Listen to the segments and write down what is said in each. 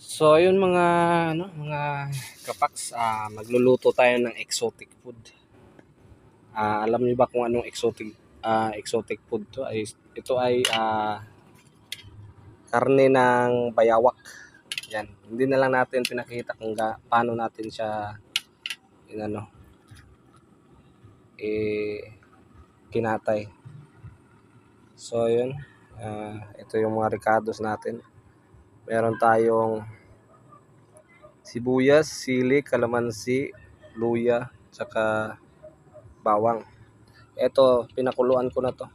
So ayun mga ano, mga kapaks, ah magluluto tayo ng exotic food. Ah alam niyo ba kung anong exotic ah exotic food to? Ay ito ay ah karne ng bayawak. Yan. Hindi na lang natin pinakita kung ga, paano natin siya inano eh kinatay. So ayun, ah ito yung mga ricados natin. Meron tayong sibuyas, sili, kalamansi, luya, tsaka bawang. Ito, pinakuluan ko na to.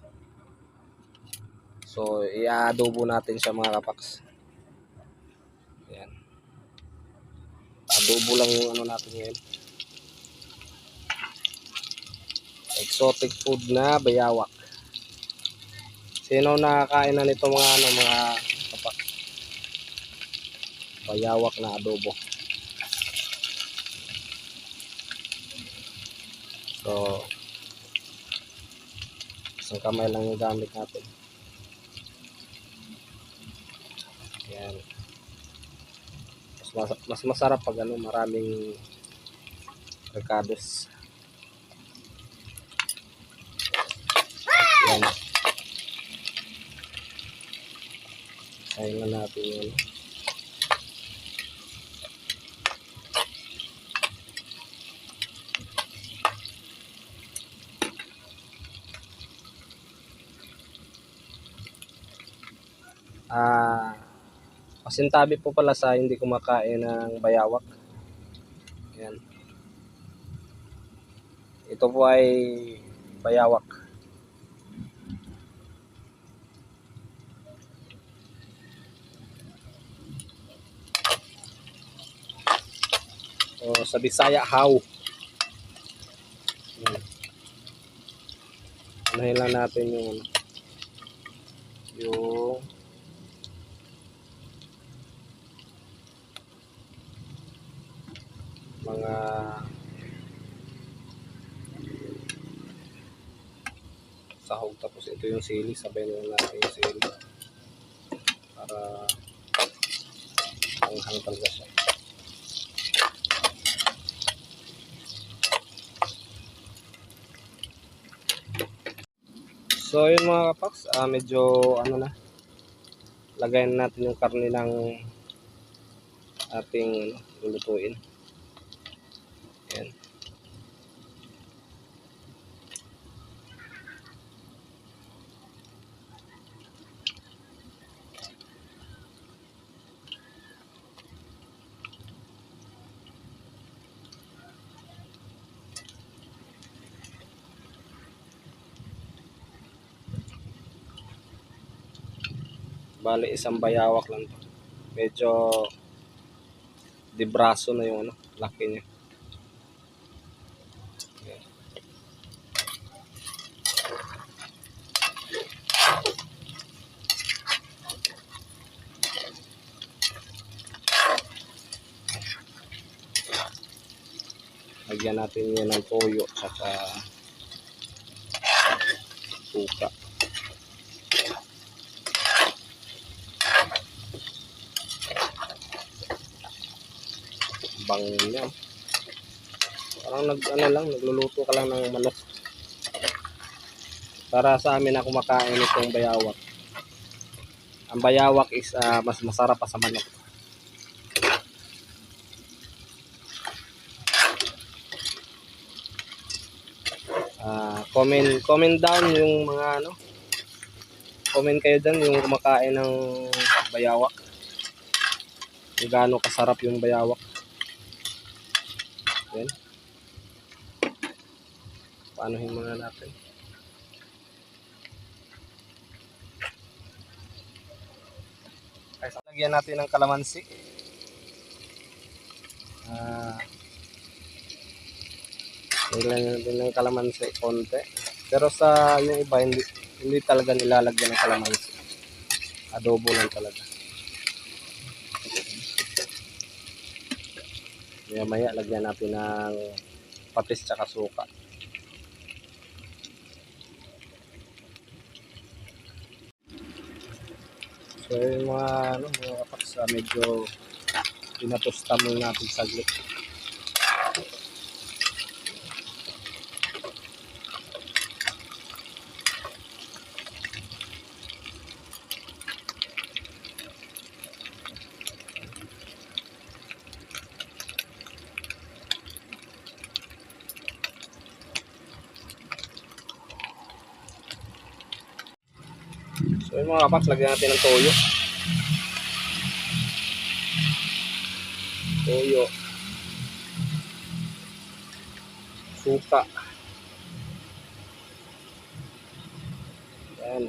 So, i-adobo natin siya mga kapaks. Yan. Adobo lang yung ano natin ngayon. Exotic food na bayawak. Sino nakakain na nito mga ano mga? Bayawak na adobo. So, isang kamay lang yung gamit natin. Yan. Mas, mas, mas masarap pag ano, maraming recados. Yan. Kain na natin yun. Ah, pasintabi po pala sa hindi kumakain ng bayawak. Yan. Ito po ay bayawak. O sa Bisaya, how? Unahin lang natin yung ano, yung mga sahog. Tapos ito yung sili sabay na natin yung sili. Para hanghang talaga siya. So yun mga kapaks ah, medyo ano na lagayan natin yung karne ng ating ano, yan Bali, isang bayawak lang to. Medyo dibraso na yung ano, laki niya. Lagyan natin yan ng toyo saka suka. bang niya. Parang nag ano lang, nagluluto ka lang ng manok. Para sa amin na kumakain itong bayawak. Ang bayawak is ah, mas masarap pa sa manok. Comment comment down yung mga ano. Comment kayo dyan yung kumakain ng bayawak. Kung gaano kasarap yung bayawak. Yan. Paano muna natin? So lagyan natin ng kalamansi. Ah, lagyan natin ng kalamansi konti. Pero sa yung iba hindi hindi talaga nilalagyan ng kalamansi. Adobo lang talaga. Maya maya lagyan natin ng patis tsaka suka. So yung mga ano, mga kapaksa medyo Pinatusta muna natin saglit. So yung mga kapaps, lagyan natin ng toyo. Toyo. Suka. Yan.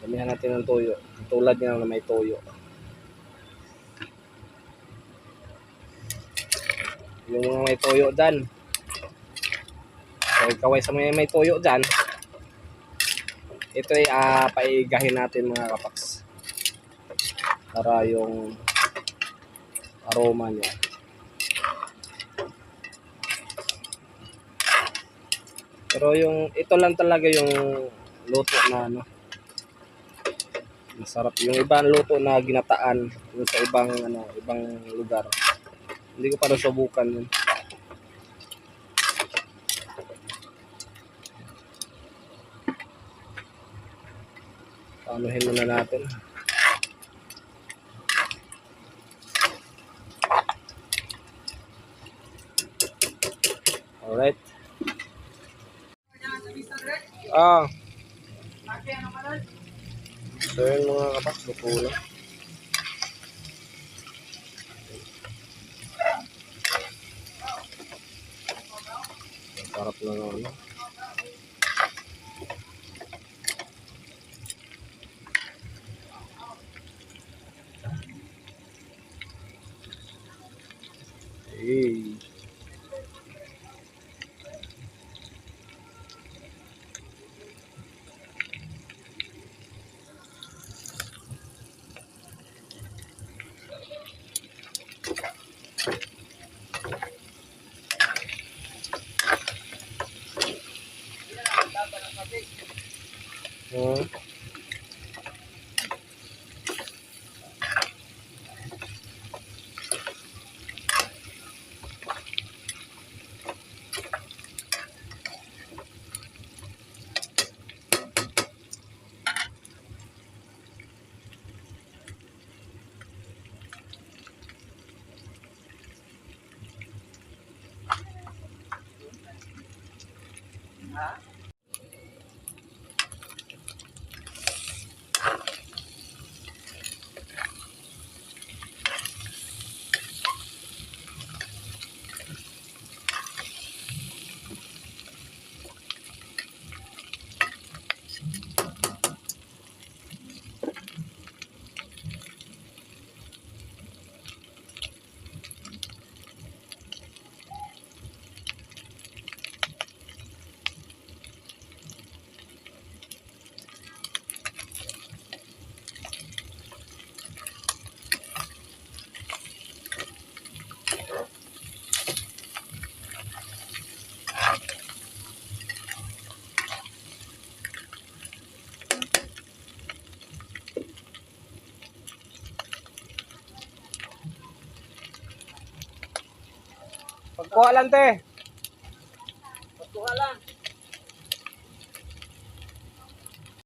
Damihan natin ng toyo. Tulad nga na may toyo. Yung mga may toyo dyan. Kaway kaway sa mga may toyo dyan. Ito ay ah, paigahin natin mga kapaks. Para yung aroma niya. Pero yung ito lang talaga yung luto na ano. Masarap yung ibang luto na ginataan yung sa ibang ano, ibang lugar. Hindi ko pa nasubukan yun. Panuhin muna natin. Alright. Ah. So yun mga kapas, luto na. Sarap na nga ano. 啊。Pagkuha lang.